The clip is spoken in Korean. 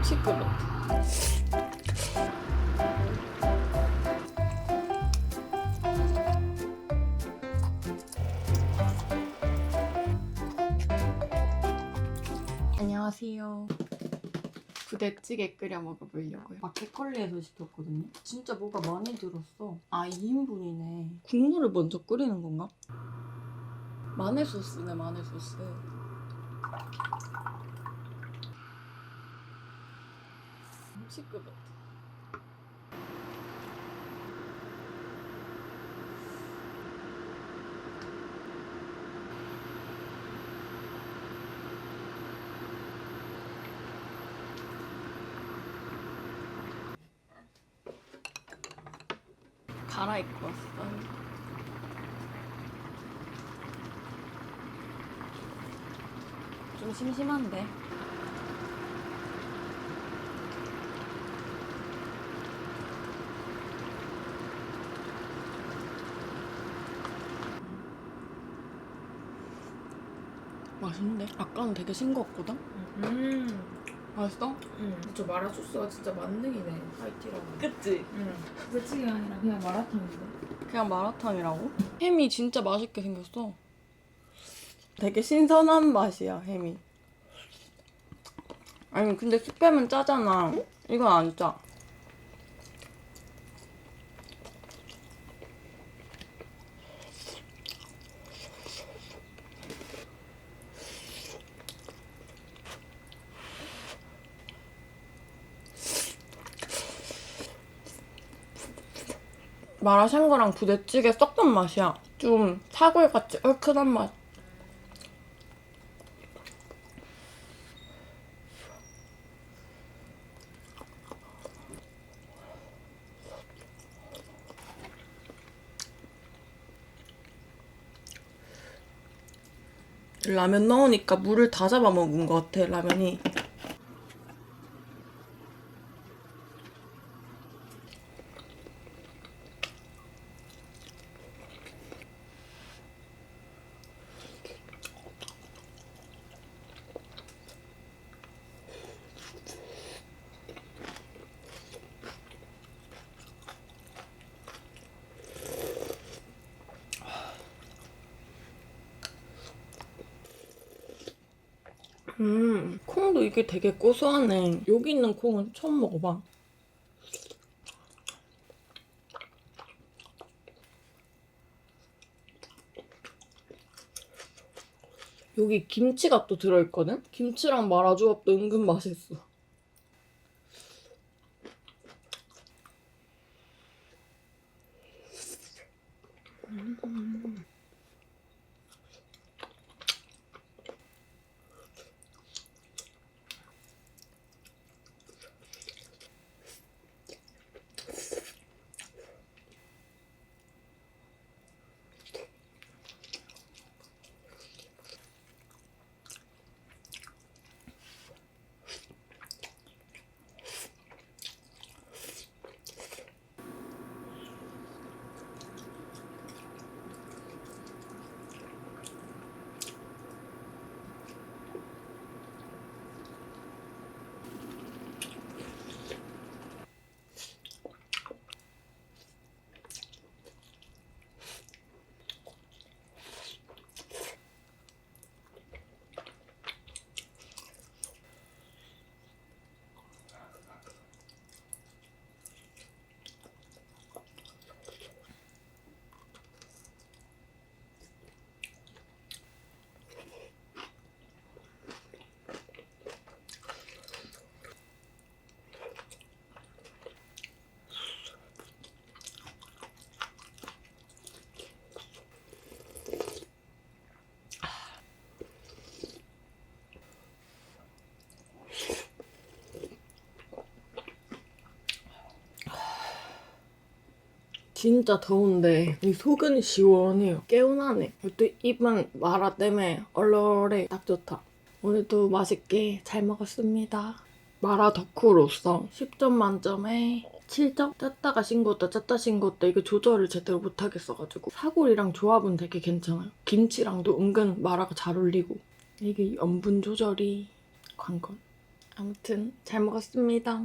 시끄러. 안녕하세요. 부대찌개 끓여 먹어보려고요. 마켓컬리에서 시켰거든요. 진짜 뭐가 많이 들었어. 아 2인분이네. 국물을 먼저 끓이는 건가? 마늘 소스네 마늘 소스. 시끄러. 갈아입고 왔어. 좀 심심한데. 맛있는데? 아까는 되게 싱거웠거든? 음, 맛있어? 음. 저 마라 소스가 진짜 만능이네. 화이티라고. 그치? 응. 부대찌개가 아니라 그냥 마라탕인데. 그냥 마라탕이라고? 햄이 진짜 맛있게 생겼어. 되게 신선한 맛이야, 햄이. 아니, 근데 스팸은 짜잖아. 이건 안 짜. 마라샹궈랑 부대찌개 섞은 맛이야. 좀 사골같이 얼큰한 맛. 라면 넣으니까 물을 다 잡아먹은 것 같아, 라면이. 음, 콩도 이게 되게 고소하네. 여기 있는 콩은 처음 먹어봐. 여기 김치가 또 들어있거든? 김치랑 마라조합도 은근 맛있어. 진짜 더운데 이 속은 시원해요. 개운하네. 또 입은 마라 때문에 얼얼해. 딱 좋다. 오늘도 맛있게 잘 먹었습니다. 마라 덕후로서 10점 만점에 7점? 짰다가 싱거웠다 짰다 싱거웠다 이거 조절을 제대로 못하겠어가지고 사골이랑 조합은 되게 괜찮아요. 김치랑도 은근 마라가 잘 어울리고 이게 염분 조절이 관건. 아무튼 잘 먹었습니다.